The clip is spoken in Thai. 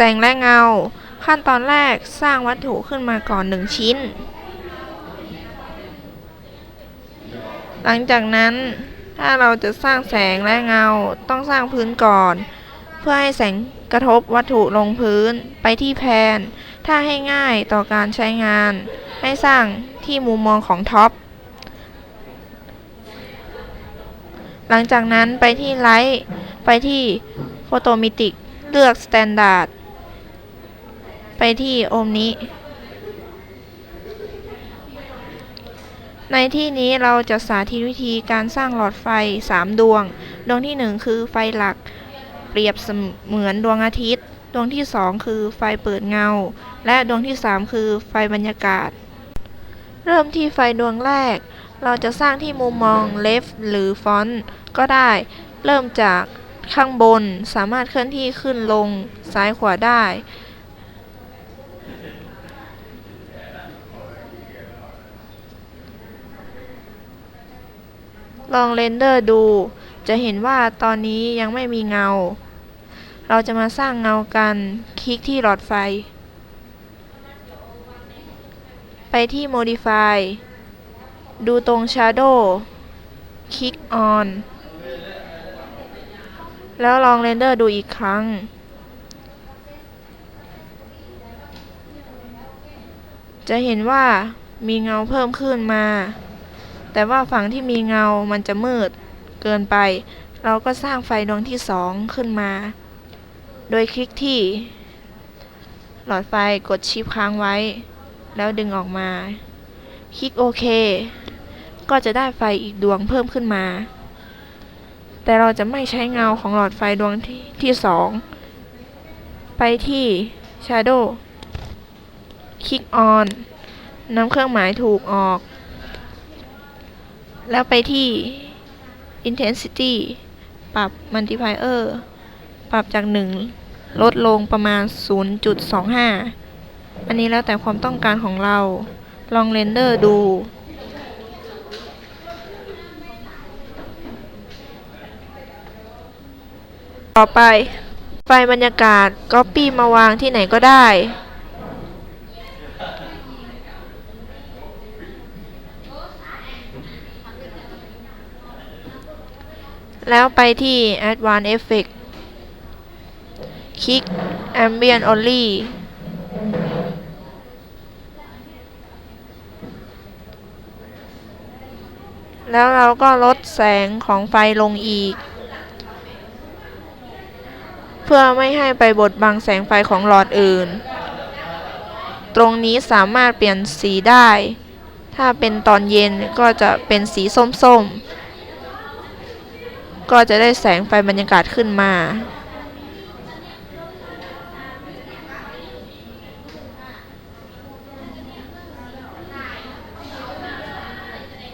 แสงและเงา ขั้นตอนแรกสร้างวัตถุขึ้นมาก่อนหนึ่งชิ้น หลังจากนั้นถ้าเราจะสร้างแสงและเงาต้องสร้างพื้นก่อน เพื่อให้แสงกระทบวัตถุลงพื้นไปที่แพน ถ้าให้ง่ายต่อการใช้งาน ให้สร้างที่มุมมองของท็อปหลังจากนั้นไปที่ไลท์ไปที่โฟโตมิติก เลือก Standard ไปที่โอมนี้ ในที่นี้เราจะสาธิตวิธีการสร้างหลอดไฟ 3 ดวง ดวงที่ 1 คือไฟหลัก เปรียบเสมือนดวงอาทิตย์ ดวงที่ 2 คือไฟเปิดเงา และดวงที่ 3 คือไฟบรรยากาศ เริ่มที่ไฟดวงแรก เราจะสร้างที่มุมมอง left หรือ front ก็ได้ เริ่มจากข้างบนสามารถเคลื่อนที่ขึ้นลงซ้ายขวาได้ ลองเรนเดอร์ดู จะเห็นว่าตอนนี้ยังไม่มีเงา เราจะมาสร้างเงากัน คลิกที่หลอดไฟ ไปที่ Modify ดูตรง Shadow คลิก On แล้วลองเรนเดอร์ดูอีกครั้ง จะเห็นว่ามีเงาเพิ่มขึ้นมา แต่ว่าฝั่งที่มีเงามันจะมืด เกินไป เราก็สร้างไฟดวงที่สองขึ้นมา โดยคลิกที่ หลอดไฟกดชิปค้างไว้ แล้วดึงออกมา คลิกโอเค ก็จะได้ไฟอีกดวงเพิ่มขึ้นมา แต่เราจะไม่ใช้เงาของหลอดไฟดวงที่ที่สองไปที่ Shadow คลิก On นำเครื่องหมายถูกออก แล้วไปที่ Intensity ปรับ Multiplier ปรับจาก 1 ลดลงประมาณ 0.25 อันนี้แล้วแต่ความต้องการของเรา ลองเรนเดอร์ดู ต่อไป ไฟบรรยากาศ Copy มาวางที่ไหนก็ได้ แล้วไปที่ Advanced Effect คลิก Ambient Only แล้วเราก็ลดแสงของไฟลงอีก เพื่อไม่ให้ไปบดบังแสงไฟของหลอดอื่น ตรงนี้สามารถเปลี่ยนสีได้ ถ้าเป็นตอนเย็นก็จะเป็นสีส้มๆ ก็จะได้แสงไฟบรรยากาศขึ้นมา